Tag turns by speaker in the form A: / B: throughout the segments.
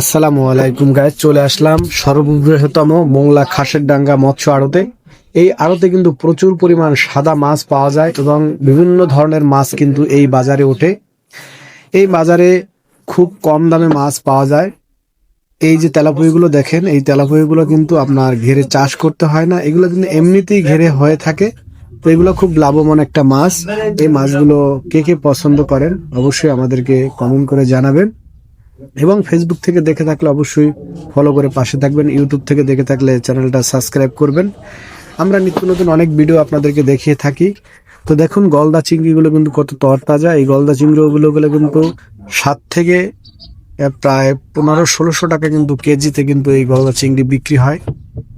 A: আসসালামু আলাইকুম গায়ে চলে আসলাম সর্ববৃহত্তম মোংলা খাসের ডাঙ্গা মৎস্য আড়তে। এই আড়তে কিন্তু প্রচুর পরিমাণ সাদা মাছ পাওয়া যায় এবং বিভিন্ন ধরনের মাছ কিন্তু এই বাজারে ওঠে। এই বাজারে খুব কম দামে মাছ পাওয়া যায়। এই যে তেলাপুইগুলো দেখেন, এই তেলাপুইগুলো কিন্তু আপনার ঘেরে চাষ করতে হয় না। এগুলো কিন্তু এমনিতেই ঘেরে হয়ে থাকে। তো এগুলো খুব লাভবান একটা মাছ। এই মাছগুলো কে কে পছন্দ করেন অবশ্যই আমাদেরকে কমেন্ট করে জানাবেন। এবং ফেসবুক থেকে দেখে থাকলে অবশ্যই ফলো করে পাশে থাকবেন। ইউটিউব থেকে দেখে থাকলে চ্যানেলটা সাবস্ক্রাইব করবেন। আমরা নিত্য নতুন অনেক ভিডিও আপনাদেরকে দেখিয়ে থাকি। তো দেখুন, গলদা চিংড়িগুলো কিন্তু কত তরতাজা। এই গলদা চিংড়িগুলো গুলো কিন্তু সাত থেকে প্রায় পনেরো, ষোলোশো টাকা কিন্তু কেজিতে কিন্তু এই গলদা চিংড়ি বিক্রি হয়।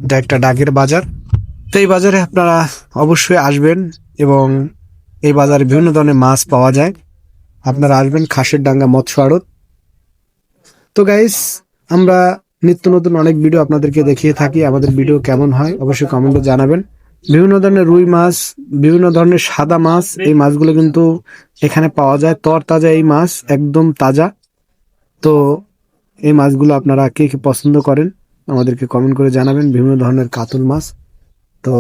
A: এটা একটা ডাকের বাজার। তো এই বাজারে আপনারা অবশ্যই আসবেন এবং এই বাজারে বিভিন্ন ধরনের মাছ পাওয়া যায়। আপনারা আসবেন খাসের ডাঙ্গা মৎস্য আড়ত। তো গাইস আমরা নিত্য নতুন অনেক ভিডিও আপনাদেরকে দেখিয়ে থাকি, আমাদের ভিডিও কেমন হয় অবশ্যই কমেন্টে জানাবেন। বিভিন্ন ধরনের রুই মাছ, বিভিন্ন ধরনের সাদা মাছ, এই মাছগুলো কিন্তু এখানে পাওয়া যায় তর তাজা এই মাছ, একদম তাজা। তো এই মাছগুলো আপনারা কে কে পছন্দ করেন, আমাদেরকে কমেন্ট করে জানাবেন, বিভিন্ন ধরনের কাতল মাছ। তো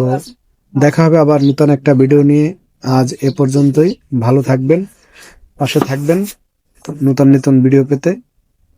A: দেখা হবে আবার নতুন একটা ভিডিও নিয়ে। আজ এ পর্যন্তই, ভালো থাকবেন, পাশে থাকবেন, নতুন নতুন ভিডিও পেতে।